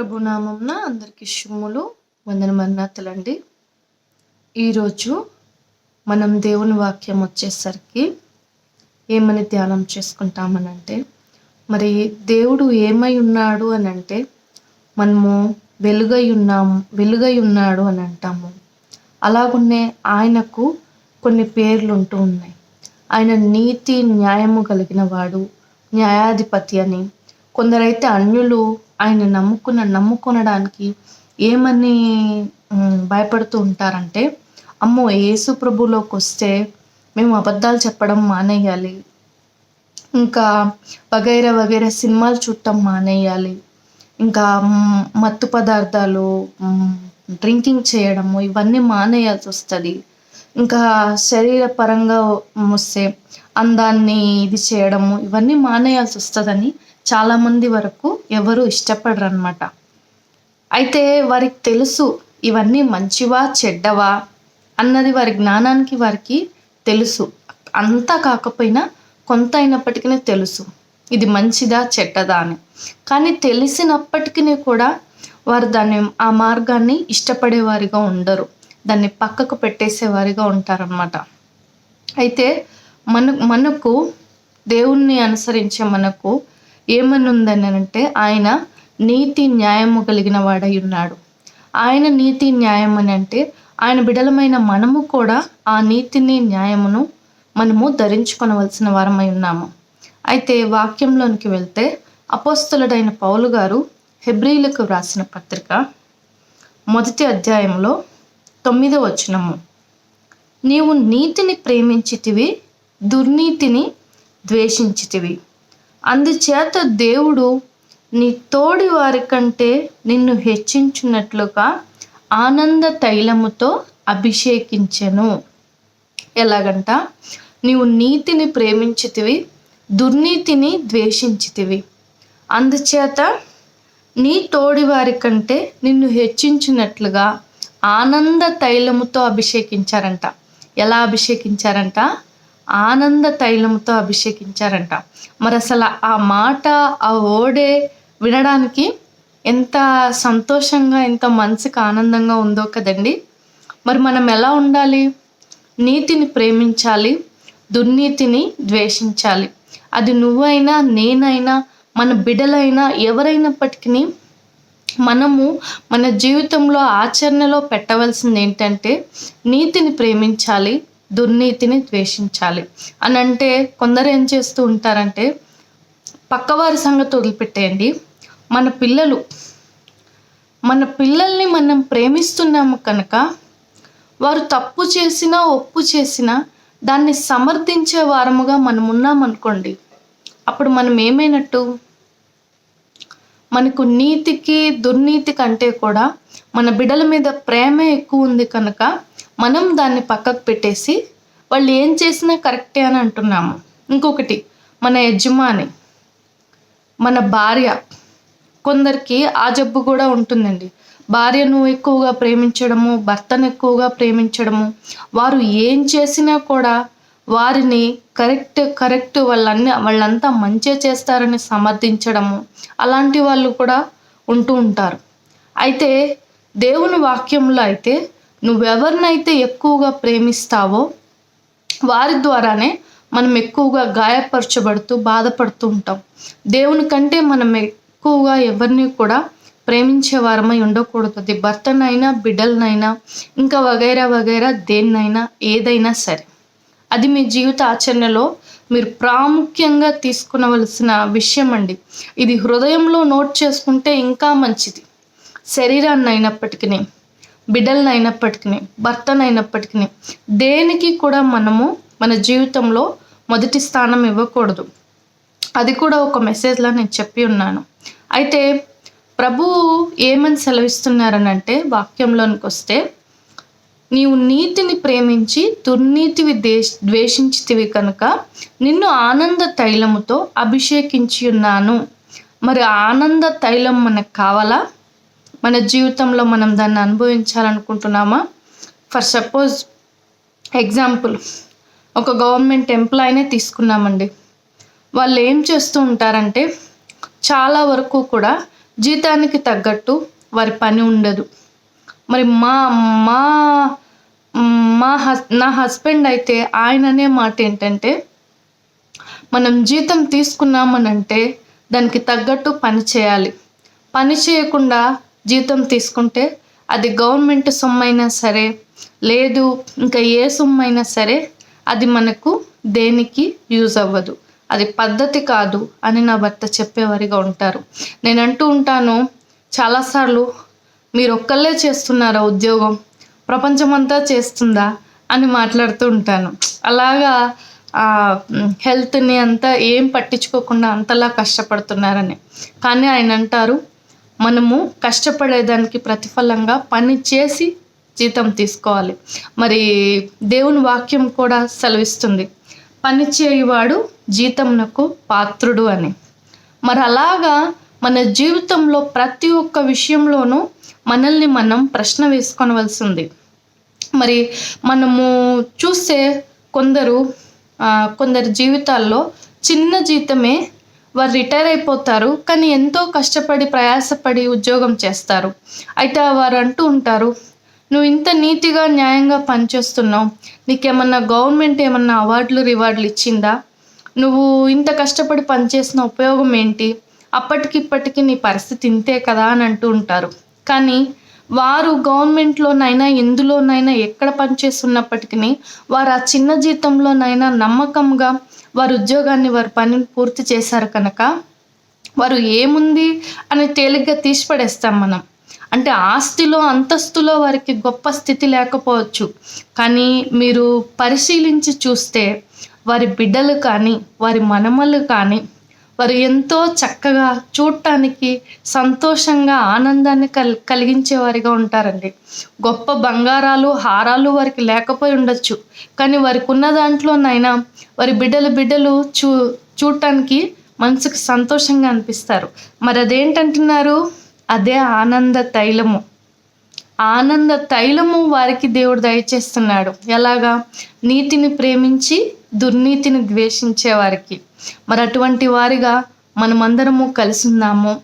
ప్రభు నామంన అందరికి శుమ్ములు వందన మన్నాతులండి ఈరోజు మనం దేవుని వాక్యం వచ్చేసరికి ఏమని ధ్యానం చేసుకుంటామనంటే మరి దేవుడు ఏమై ఉన్నాడు అని అంటే మనము వెలుగై ఉన్నాము వెలుగై ఉన్నాడు అని అంటాము. అలాగున్నే ఆయనకు కొన్ని పేర్లు ఉంటూ ఉన్నాయి. ఆయన నీతి న్యాయము కలిగిన వాడు న్యాయాధిపతి అని కొందరైతే అన్యులు ఆయన నమ్ముకున్న నమ్ముకొనడానికి ఏమని భయపడుతూ ఉంటారంటే అమ్మో యేసు ప్రభులోకి వస్తే మేము అబద్ధాలు చెప్పడం మానేయాలి. ఇంకా వగైరా వగైరా సినిమాలు చూడటం మానేయాలి. ఇంకా మత్తు పదార్థాలు డ్రింకింగ్ చేయడము ఇవన్నీ మానేయాల్సి వస్తుంది. ఇంకా శరీర పరంగా వస్తే అందాన్ని ఇది చేయడము ఇవన్నీ మానేయాల్సి వస్తుందని చాలామంది వరకు ఎవరు ఇష్టపడరు అనమాట అయితే వారికి తెలుసు ఇవన్నీ మంచివా చెడ్డవా అన్నది వారి జ్ఞానానికి వారికి తెలుసు. అంతా కాకపోయినా కొంత అయినప్పటికీ తెలుసు. ఇది మంచిదా చెడ్డదా అని. కానీ తెలిసినప్పటికీ కూడా వారు దాన్ని ఆ మార్గాన్ని ఇష్టపడేవారిగా ఉండరు. దాన్ని పక్కకు పెట్టేసేవారిగా ఉంటారనమాట అయితే మన మనకు దేవుణ్ణి అనుసరించే మనకు ఏమనుందని అంటే ఆయన నీతి న్యాయము కలిగిన వాడై ఉన్నాడు ఆయన నీతి న్యాయం అని అంటే ఆయన బిడలమైన మనము కూడా ఆ నీతిని న్యాయమును మనము ధరించుకొనవలసిన వారమై ఉన్నాము. అయితే వాక్యంలోనికి వెళ్తే అపోస్తులుడైన పౌలు గారు హెబ్రీలకు వ్రాసిన పత్రిక మొదటి అధ్యాయంలో తొమ్మిదో వచనము. నీవు నీతిని ప్రేమించితివి దుర్నీతిని ద్వేషించితివి. అందుచేత దేవుడు నీ తోడి వారి కంటే నిన్ను హెచ్చించున్నట్లుగా ఆనంద తైలముతో అభిషేకించెను. ఎలాగంట? నీవు నీతిని ప్రేమించితివి దుర్నీతిని ద్వేషించితివి. అందుచేత నీ తోడి వారి కంటే నిన్ను హెచ్చించినట్లుగా ఆనంద తైలముతో అభిషేకించారంట. ఎలా అభిషేకించారంట? ఆనంద తైలంతో అభిషేకించారంట. మరి అసలు ఆ మాట ఆ ఓడే వినడానికి ఎంత సంతోషంగా ఎంత మనసుకు ఆనందంగా ఉందో కదండి. మరి మనం ఎలా ఉండాలి? నీతిని ప్రేమించాలి దుర్నీతిని ద్వేషించాలి. అది నువ్వైనా నేనైనా మన బిడ్డలైనా ఎవరైనప్పటికీ మనము మన జీవితంలో ఆచరణలో పెట్టవలసింది ఏంటంటే నీతిని ప్రేమించాలి దుర్నీతిని ద్వేషించాలి. అని అంటే కొందరు ఏం చేస్తూ ఉంటారంటే పక్కవారి సంగతి వదిలిపెట్టేయండి. మన పిల్లలు మన పిల్లల్ని మనం ప్రేమిస్తున్నాము కనుక వారు తప్పు చేసినా ఒప్పు చేసినా దాన్ని సమర్థించే వారముగా మనం ఉన్నామనుకోండి అప్పుడు మనం ఏమైనట్టు? మనకు నీతికి దుర్నీతి కంటే కూడా మన బిడ్డల మీద ప్రేమే ఎక్కువ ఉంది కనుక మనం దాన్ని పక్కకు పెట్టేసి వాళ్ళు ఏం చేసినా కరెక్టే అని అంటున్నాము. ఇంకొకటి మన యజమాని మన భార్య కొందరికి ఆ జబ్బు కూడా ఉంటుందండి. భార్యను ఎక్కువగా ప్రేమించడము భర్తను ఎక్కువగా ప్రేమించడము వారు ఏం చేసినా కూడా వారిని కరెక్ట్ కరెక్ట్ వాళ్ళన్ని వాళ్ళంతా మంచి చేస్తారని సమర్థించడము అలాంటి వాళ్ళు కూడా ఉంటూ ఉంటారు. అయితే దేవుని వాక్యంలో అయితే నువ్వెవరినైతే ఎక్కువగా ప్రేమిస్తావో వారి ద్వారానే మనం ఎక్కువగా గాయపరచబడుతూ బాధపడుతూ ఉంటాం. దేవుని కంటే మనం ఎక్కువగా ఎవరిని కూడా ప్రేమించే వారమై ఉండకూడదు. అది భర్తనైనా బిడ్డలనైనా ఇంకా వగైరా వగైరా దేన్నైనా ఏదైనా సరే. అది మీ జీవిత ఆచరణలో మీరు ప్రాముఖ్యంగా తీసుకునవలసిన విషయం అండి ఇది హృదయంలో నోట్ చేసుకుంటే ఇంకా మంచిది. శరీరాన్ని అయినప్పటికీ బిడ్డలనైనప్పటికీ భర్తనైనప్పటికీ దేనికి కూడా మనము మన జీవితంలో మొదటి స్థానం ఇవ్వకూడదు. అది కూడా ఒక మెసేజ్లో నేను చెప్పి ఉన్నాను. అయితే ప్రభువు ఏమని సెలవిస్తున్నారనంటే వాక్యంలోనికి వస్తే నీవు నీతిని ప్రేమించి దుర్నీతివి దేశ ద్వేషించితివి కనుక నిన్ను ఆనంద తైలముతో అభిషేకించి ఉన్నాను మరి ఆనంద తైలం మనకు కావాలా? మన జీవితంలో మనం దాన్ని అనుభవించాలనుకుంటున్నామా? ఫర్ సపోజ్ ఎగ్జాంపుల్ ఒక గవర్నమెంట్ ఎంప్లాయీనే తీసుకున్నామండి. వాళ్ళు ఏం చేస్తూ ఉంటారంటే చాలా వరకు కూడా జీతానికి తగ్గట్టు వారి పని ఉండదు. మరి మా మా మా హస్ నా హస్బెండ్ అయితే ఆయన అనే మాట ఏంటంటే మనం జీతం తీసుకున్నామనంటే దానికి తగ్గట్టు పని చేయాలి. పని చేయకుండా జీతం తీసుకుంటే అది గవర్నమెంట్ సొమ్మైనా సరే లేదు ఇంకా ఏ సొమ్మైనా సరే అది మనకు దేనికి యూజ్ అవ్వదు. అది పద్ధతి కాదు అని నా భర్త చెప్పేవారిగా ఉంటారు. నేను అంటూ ఉంటాను చాలాసార్లు మీరు ఒక్కళ్ళే చేస్తున్నారా ఉద్యోగం? ప్రపంచమంతా చేస్తుందా? అని మాట్లాడుతూ ఉంటాను. అలాగా హెల్త్ని అంతా ఏం పట్టించుకోకుండా అంతలా కష్టపడుతున్నారని. కానీ ఆయన అంటారు మనము కష్టపడేదానికి ప్రతిఫలంగా పని చేసి జీతం తీసుకోవాలి. మరి దేవుని వాక్యం కూడా సెలవిస్తుంది. పని చేయువాడు జీతంనకు పాత్రుడు అని. మరి అలాగా మన జీవితంలో ప్రతి ఒక్క విషయంలోనూ మనల్ని మనం ప్రశ్న వేసుకోనవలసింది. మరి మనము చూసే కొందరు కొందరి జీవితాల్లో చిన్న జీతమే వారు రిటైర్ అయిపోతారు కానీ ఎంతో కష్టపడి ప్రయాసపడి ఉద్యోగం చేస్తారు. అయితే వారు అంటూ ఉంటారు నువ్వు ఇంత నీతిగా న్యాయంగా పనిచేస్తున్నావు. నీకేమన్నా గవర్నమెంట్ ఏమన్నా అవార్డులు రివార్డులు ఇచ్చిందా? నువ్వు ఇంత కష్టపడి పనిచేసిన ఉపయోగం ఏంటి? అప్పటికిప్పటికి నీ పరిస్థితి ఇంతే కదా అని అంటూ ఉంటారు. కానీ వారు గవర్నమెంట్లోనైనా ఎందులోనైనా ఎక్కడ పనిచేస్తున్నప్పటికీ వారు ఆ చిన్న జీతంలోనైనా నమ్మకంగా వారు ఉద్యోగాన్ని వారు పనిని పూర్తి చేశారు కనుక వారు ఏముంది అని తేలిగ్గా తీసిపడేస్తాం మనం. అంటే ఆస్తిలో అంతస్తులో వారికి గొప్ప స్థితి లేకపోవచ్చు. కానీ మీరు పరిశీలించి చూస్తే వారి బిడ్డలు కానీ వారి మనమలు కానీ వారు ఎంతో చక్కగా చూడటానికి సంతోషంగా ఆనందాన్ని కల్ కలిగించేవారిగా ఉంటారండి. గొప్ప బంగారాలు హారాలు వారికి లేకపోయి ఉండొచ్చు. కానీ వారికి ఉన్న దాంట్లోనైనా వారి బిడ్డలు బిడ్డలు చూ చూడటానికి మనసుకు సంతోషంగా అనిపిస్తారు. మరి అదేంటంటున్నారు అదే ఆనంద తైలము. ఆనంద తైలము వారికి దేవుడు దయచేస్తున్నాడు. ఎలాగా? నీతిని ప్రేమించి దుర్నీతిని ద్వేషించే వారికి. మరి అటువంటి వారిగా మనమందరము కలిసి ఉన్నాము.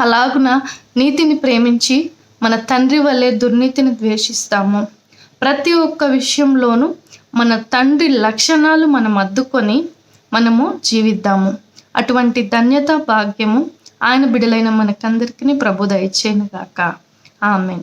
అలాగున నీతిని ప్రేమించి మన తండ్రి వల్లే దుర్నీతిని ద్వేషిస్తాము. ప్రతి ఒక్క విషయంలోనూ మన తండ్రి లక్షణాలు మనం అద్దుకొని మనము జీవిద్దాము. అటువంటి ధన్యత భాగ్యము ఆయన బిడలైన మనకందరికీ ప్రభు దయచేయను గాక amen.